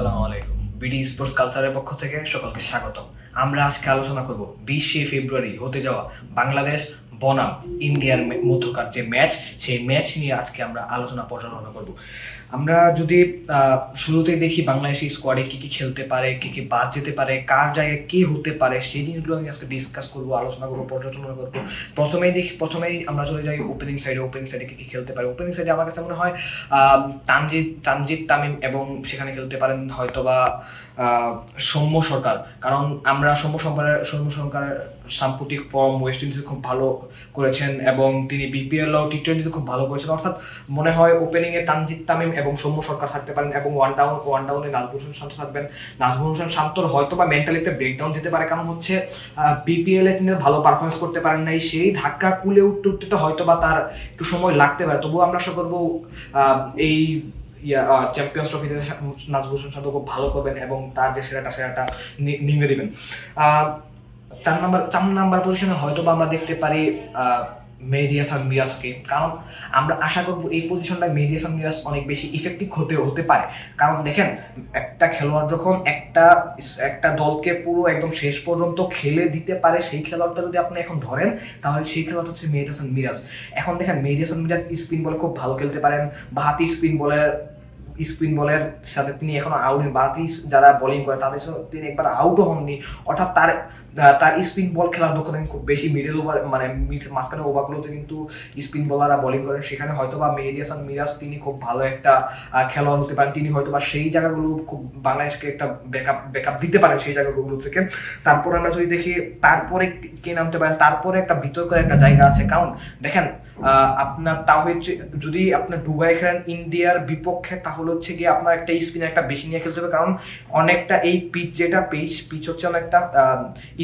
আসসালামু আলাইকুম। BD sports কালচারের পক্ষ থেকে সকলকে স্বাগতম। আমরা আজকে আলোচনা করব বিশে ফেব্রুয়ারি হতে যাওয়া বাংলাদেশ বনাম, ইন্ডিয়ার মধ্যকার যে ম্যাচ, সেই ম্যাচ নিয়ে আজকে আমরা আলোচনা পর্যালোচনা করব। আমরা যদি শুরুতে দেখি বাংলাদেশের স্কোয়াডে কি কি খেলতে পারে, কি কি বাদ যেতে পারে, কার জায়গায় কে হতে পারে, সেই জিনিসগুলো আমি আজকে ডিসকাস করব, আলোচনা করব, পর্যালোচনা করব। প্রথমেই দেখি, প্রথমেই আমরা চলে যাই ওপেনিং সাইডে ওপেনিং সাইডে কি কি খেলতে পারে। ওপেনিং সাইডে আমার কাছে মনে হয় তানজিদ তানজিদ তামিম এবং সেখানে খেলতে পারেন হয়তোবা সৌম্য সরকার। কারণ আমরা সৌম্য সরকারের সৌম্য সরকারের সাম্প্রতিক ফর্ম ওয়েস্ট ইন্ডিজে খুব ভালো করেছেন এবং তিনি বিপিএল ও টি টোয়েন্টিতে খুব ভালো করেছেন। অর্থাৎ মনে হয় ওপেনিং এ তানজিদ তামিম এবং সৌম্য সরকার থাকতে পারেন এবং ওয়ান ডাউন ওয়ান ডাউনে হোসেন শান্ত থাকবেন। হোসেন শান্তর হয়তো বা মেন্টালি একটা ব্রেকডাউন যেতে পারে। কারণ হচ্ছে বিপিএল তিনি ভালো পারফরমেন্স করতে পারেন নাই। সেই ধাক্কা কুলে উঠতে উঠতে তো হয়তো বা তার একটু সময় লাগতে পারে। তবুও আমরা আশা করব এই চ্যাম্পিয়ন্স ট্রফিতে হোসেন শান্ত খুব ভালো করবেন এবং তার যে সেরাটা সেরাটা নি- নিংড়ে দিবেন। চার নাম্বার চার নাম্বার পজিশনে হয়তো বা আমরা দেখতে পারি আহ, মেহেদি হাসান মিরাজকে কারণ আমরা আশা করব এই পজিশনটায় মেহেদি হাসান মিরাজ অনেক বেশি ইফেক্টিভ হতে হতে পারে। কারণ দেখেন একটা খেলোয়াড় যখন একটা একটা দলকে পুরো একদম শেষ পর্যন্ত খেলে দিতে পারে সেই খেলোয়াড়টা যদি আপনি এখন ধরেন তাহলে সেই খেলোয়াড়টা হচ্ছে মেহেদি মিরাজ এখন দেখেন মেহেদি মিরাজ স্পিন বলে খুব ভালো খেলতে পারেন বা হাতি স্পিন বলের স্পিন বলের সাথে তিনি এখনও আউট বাতি যারা বোলিং করে, তাদের সাথে তিনি একবার আউটও হননি। অর্থাৎ তার তার স্পিন বল খেলার দক্ষতা খুব বেশি মিডল ওভার মানে মাঝখানে ওভারগুলোতে কিন্তু স্পিন বলাররা বোলিং করেন। সেখানে হয়তো বা মেহেদি হাসান মিরাজ তিনি খুব ভালো একটা খেলোয়াড় হতে পারেন। তিনি হয়তো বা সেই জায়গাগুলো খুব বাংলাদেশকে একটা ব্যাকআপ ব্যাকআপ দিতে পারেন সেই জায়গাগুলো থেকে। তারপর আমরা যদি দেখি, তারপরে কে নামতে পারেন তারপরে একটা বিতর্কের একটা জায়গা আছে। কারণ দেখেন আপনার তাও যদি আপনার দুবাই খেলেন, ইন্ডিয়ার বিপক্ষে, তাহলে হচ্ছে গিয়ে আপনার একটা স্পিনার একটা বেশি নিয়ে খেলতে হবে। কারণ অনেকটা এই পিচ যেটা পিচ পিচ হচ্ছে অনেকটা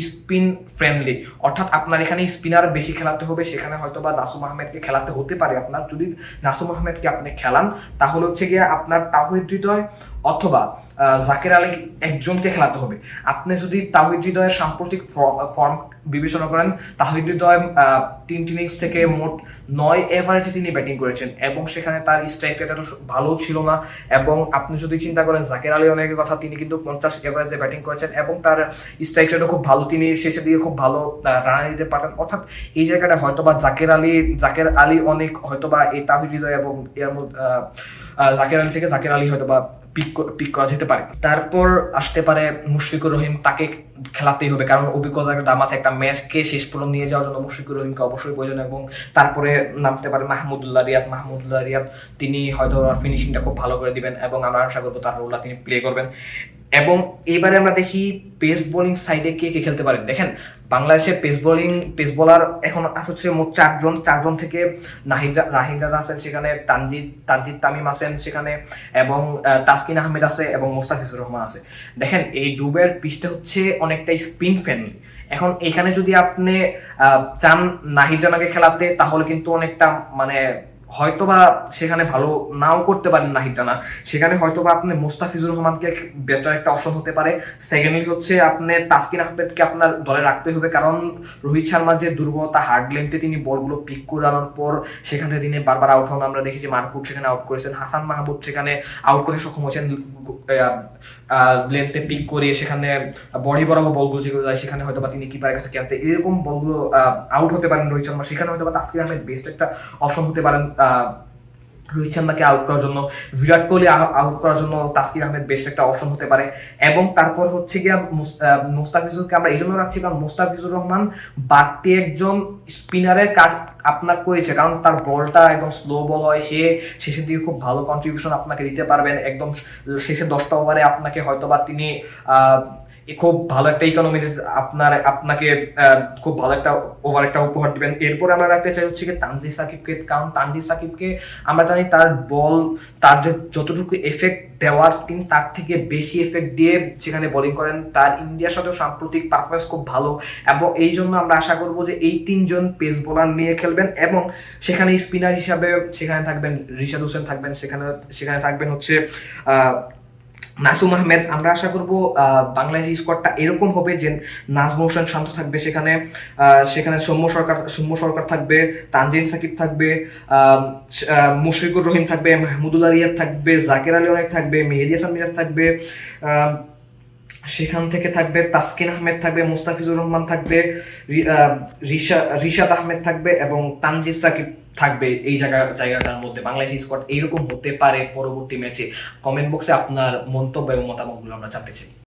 স্পিন ফ্রেন্ডলি অর্থাৎ আপনার এখানে স্পিনার বেশি খেলাতে হবে, সেখানে হয়তো বা নাসুম আহমেদকে খেলাতে হতে পারে আপনার। যদি নাসুম আহমেদকে আপনি খেলান, তাহলে হচ্ছে গিয়ে আপনার তাহিদ হৃদয় অথবা জাকের আলী একজনকে খেলাতে হবে। আপনি যদি তাহিদ হৃদয়ের সাম্প্রতিক ফর্ম বিবেচনা করেন তাহিদ হৃদয় আহ, তিন ইনিংস থেকে মোট নয় এভারেজে তিনি ব্যাটিং করেছেন এবং সেখানে তার স্ট্রাইক রেট এত ভালো ছিল না এবং আপনি যদি চিন্তা করেন জাকের আলী অনেকের কথা তিনি কিন্তু পঞ্চাশ এভারেজে ব্যাটিং করেছেন এবং তার স্ট্রাইক রেটও খুব ভালো তিনি শেষের দিকে খুব ভালো রান দিতে পারতেন। অর্থাৎ এই জায়গাটা হয়তোবা জাকের আলী জাকের আলী অনেক হয়তোবা এই তাহিদ হৃদয় এবং জাকের আলী থেকে জাকের আলী হয়তোবা পিক পিক করা যেতে পারে। তারপর আসতে পারে মুশফিকুর রহিম, তাকে খেলাতেই হবে। কারণ অভিজ্ঞতার দাম আছে, একটা ম্যাচকে শেষ পর্যন্ত নিয়ে যাওয়ার জন্য মুশফিকুর রহিমকে অবশ্যই প্রয়োজন এবং তারপরে নামতে পারে মাহমুদুল্লাহ রিয়াদ। মাহমুদুল্লাহ রিয়াদ, তিনি হয়তো ফিনিশিংটা খুব ভালো করে দিবেন এবং আমরা আশা করব তার রোলটা তিনি প্লে করবেন। এবং এবারে আমরা দেখি পেস বোলিং সাইডে কে কে খেলতে পারেন দেখেন বাংলাদেশের পেস বোলিং পেস বোলার এখন আছে হচ্ছে মোট চারজন চারজন থেকে নাহিদ রাহিদ রানা আছেন সেখানে, তানজিদ তানজিদ তামিম আছেন সেখানে, এবং তাসকিন আহমেদ আছে এবং মোস্তাফিজুর রহমান আছে। দেখেন, এই ডুবের পিচটা হচ্ছে অনেকটা স্পিন ফ্রেন্ডলি এখন এখানে যদি আপনি চান নাহিদ রানাকে খেলাতে, তাহলে কিন্তু অনেকটা মানে হয়তোবা সেখানে ভালো নাও করতে পারেন নাহিদ রানা। সেখানে হয়তোবা আপনি মোস্তাফিজুর রহমানকে বেটার একটা অপশন হতে পারে। সেকেন্ডলি হচ্ছে আপনি তাসকিন আহমেদকে আপনার দলে রাখতে হবে কারণ রোহিত শর্মা যে দুর্বলতা হার্ড লেন্থে তিনি বলগুলো পিক করে আনার পর সেখান থেকে তিনি বারবার আউট হন। আমরা দেখেছি মারকুট সেখানে আউট করেছেন, হাসান মাহমুদ সেখানে আউট করতে সক্ষম হয়েছেন লেন্থে পিক করে সেখানে বডি বরাবর বলগুলো যেগুলো যায়, সেখানে হয়তো বা তিনি কিপারের কাছে খেলতে এরকম বলগুলো আউট হতে পারেন রোহিত শর্মা। সেখানে হয়তো বা তাস্কির আহমেদ বেস্ট একটা অপশন হতে পারেন রোহিত শর্মাকে আউট করার জন্য। বিরাট কোহলি আউট করার জন্য তাসকির আহমেদ বেশ একটা অপশন হতে পারে। এবং তারপর হচ্ছে গিয়ে মুস্তাফিজুরকে আমরা এই জন্য রাখছি কারণ মোস্তাফিজুর রহমান বাড়তি একজন স্পিনারের কাজ আপনার করেছে। কারণ তার বলটা একদম স্লো বল হয় সে শেষের দিকে খুব ভালো কন্ট্রিবিউশন আপনাকে দিতে পারবেন। একদম শেষের দশটা ওভারে আপনাকে হয়তোবা তিনি আহ, এ খুব ভালো একটা ইকোনমি আপনার, আপনাকে খুব ভালো একটা ওভার একটা উপহার দিবেন। এরপর আমরা রাখতে চাই হচ্ছে কি তানজিদ সাকিবকে, কারণ তানজিদ সাকিবকে আমরা জানি তার বল, তার যে যতটুকু এফেক্ট দেওয়ার তিনি তার থেকে বেশি এফেক্ট দিয়ে সেখানে বোলিং করেন, তার ইন্ডিয়ার সাথেও সাম্প্রতিক পারফরমেন্স খুব ভালো। এবং এই জন্য আমরা আশা করব যে এই তিনজন পেস বোলার নিয়ে খেলবেন এবং সেখানে স্পিনার হিসাবে সেখানে থাকবেন, রিশাদ হোসেন থাকবেন, সেখানে সেখানে থাকবেন হচ্ছে নাসুম আহমেদ, আমরা আশা করব বাংলাদেশ স্কোয়াডটা এরকম হবে যে নাজম হোসেন শান্ত থাকবে সেখানে সেখানে সৌম্য সরকার সৌম্য সরকার থাকবে, তানজিন সাকিব থাকবে মুশফিকুর রহিম থাকবে, মাহমুদুল্লাহ রিয়াদ থাকবে, জাকের আলী অনেক থাকবে, মেহেদি মিরাজ থাকবে সেখান থেকে থাকবে তাসকিন আহমেদ থাকবে, মুস্তাফিজুর রহমান থাকবে রিশাদ আহমেদ থাকবে এবং তানজিদ সাকিব থাকবে এই জায়গা, জায়গাটার মধ্যে। বাংলাদেশ স্কোয়াড এইরকম হতে পারে পরবর্তী ম্যাচে কমেন্ট বক্সে আপনার মন্তব্য এবং মতামতগুলো আমরা জানতে চাই।